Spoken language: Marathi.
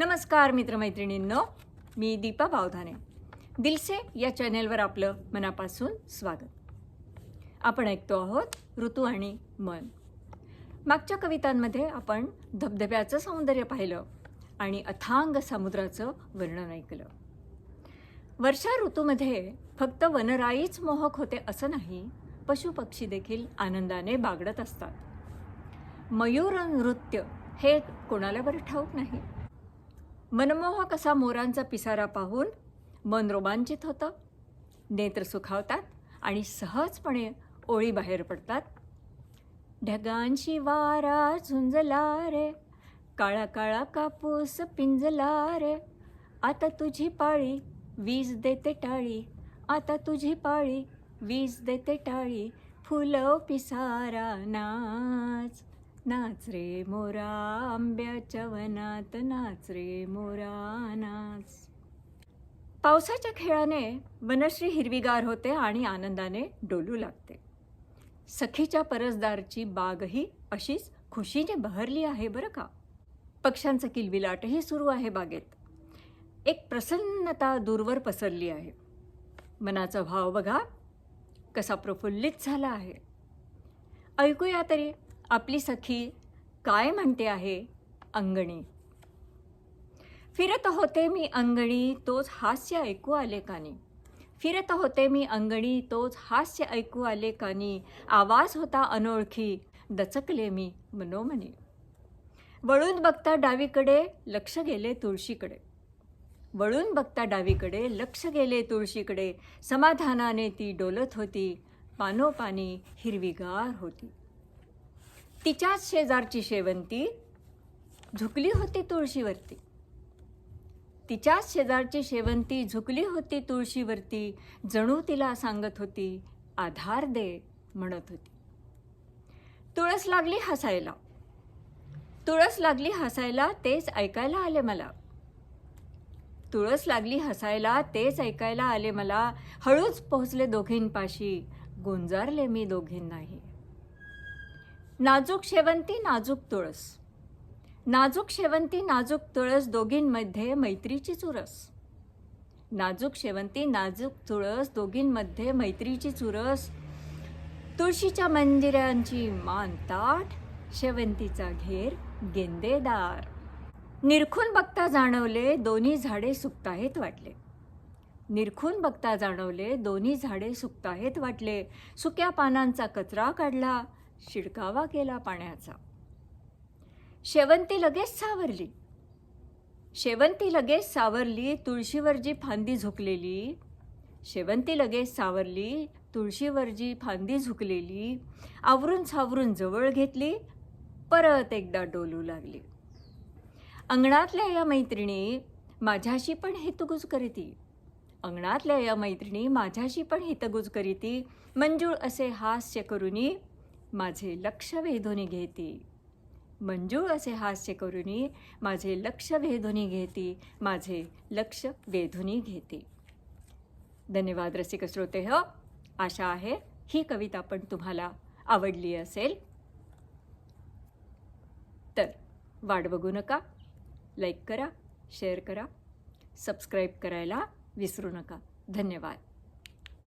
नमस्कार मित्रमैत्रिणींनो. मी दीपा भावधाने दिलसे या चॅनेलवर आपलं मनापासून स्वागत. आपण ऐकतो आहोत ऋतू आणि मन. मागच्या कवितांमध्ये आपण धबधब्याचं सौंदर्य पाहिलं आणि अथांग समुद्राचं वर्णन ऐकलं. वर्षा ऋतूमध्ये फक्त वनराईच मोहक होते असं नाही पशुपक्षी देखील आनंदाने बागडत असतात. मयूर नृत्य हे कोणाला बरं ठाऊक नाही. मनमोहक असा मोरांचा पिसारा पाहून मन रोमांचित होतं. नेत्र सुखावतात आणि सहजपणे ओळी बाहेर पडतात. ढगांशी वारा झुंजला रे काळा काळा कापूस पिंजला रे. आता तुझी पाळी वीज देते टाळी आता तुझी पाळी वीज देते टाळी फुलं पिसारा नाच. नाच रे मोरा आंब्याच्या वनात नाच रे मोरा नाच. पावसाच्या खेळाने वनश्री हिरवीगार होते आणि आनंदाने डोलू लागते. सखीच्या परसदारची बागही अशीच खुशीने बहरली आहे बरं का? पक्ष्यांचं किलबिलाटही सुरू आहे बागेत. एक प्रसन्नता दूरवर पसरली आहे. मनाचा भाव बघा कसा प्रफुल्लित झाला आहे. ऐकूया तरी. आपली सखी काय म्हणते आहे? अंगणी. फिरत होते मी अंगणी तोच हास्य ऐकू आले कानी. फिरत होते मी अंगणी तोच हास्य ऐकू आले कानी. आवाज होता अनोळखी दचकले मी मनोमनी. वळून बघता डावीकडे लक्ष गेले तुळशीकडे. वळून बघता डावीकडे लक्ष गेले तुळशीकडे. समाधानाने ती डोलत होती. पानोपानी हिरवीगार होती. तिच्याच शेजारची शेवंती झुकली होती तुळशीवरती. तिच्याच शेजारची शेवंती झुकली होती तुळशीवरती जणू तिला सांगत होती आधार दे म्हणत होती. तुळस लागली हसायला. तुळस लागली हसायला तेच ऐकायला आले मला. तुळस लागली हसायला तेच ऐकायला आले मला. हळूच पोहोचले दोघींपाशी. गुंजारले मी दोघींनाही. नाजूक शेवंती नाजूक तुळस. नाजूक शेवंती नाजूक तुळस दोघींमध्ये मैत्रीची चुरस. नाजूक शेवंती नाजूक तुळस दोघींमध्ये मैत्रीची चुरस. तुळशीच्या मंदिरांची मान ताठ शेवंतीचा घेर गेंदेदार. निरखून बघता जाणवले दोन्ही झाडे सुकताहेत वाटले. निरखून बघता जाणवले दोन्ही झाडे सुकताहेत वाटले. सुक्या पानांचा कचरा काढला. शिडकावा केला पाण्याचा. शेवंती लगेच सावरली. शेवंती लगेच सावरली तुळशीवर जी फांदी झुकलेली. शेवंती लगेच सावरली तुळशीवर जी फांदी झुकलेली. आवरून सावरून जवळ घेतली परत एकदा डोलू लागली. अंगणातल्या या मैत्रिणी माझ्याशी पण हितगुज करीती. अंगणातल्या या मैत्रिणी माझ्याशी पण हितगुज करीती. मंजूळ असे हास्य करुनी माझे लक्ष वेधून घेती. मंजूळ असे हास्य करुनी माझे लक्ष वेधून घेती माझे लक्ष वेधून घेती. धन्यवाद रसिक श्रोते हो. आशा आहे ही कविता पण तुम्हाला आवडली असेल. तर वाट बघू नका लाईक करा शेअर करा सबस्क्राईब करायला विसरू नका. धन्यवाद.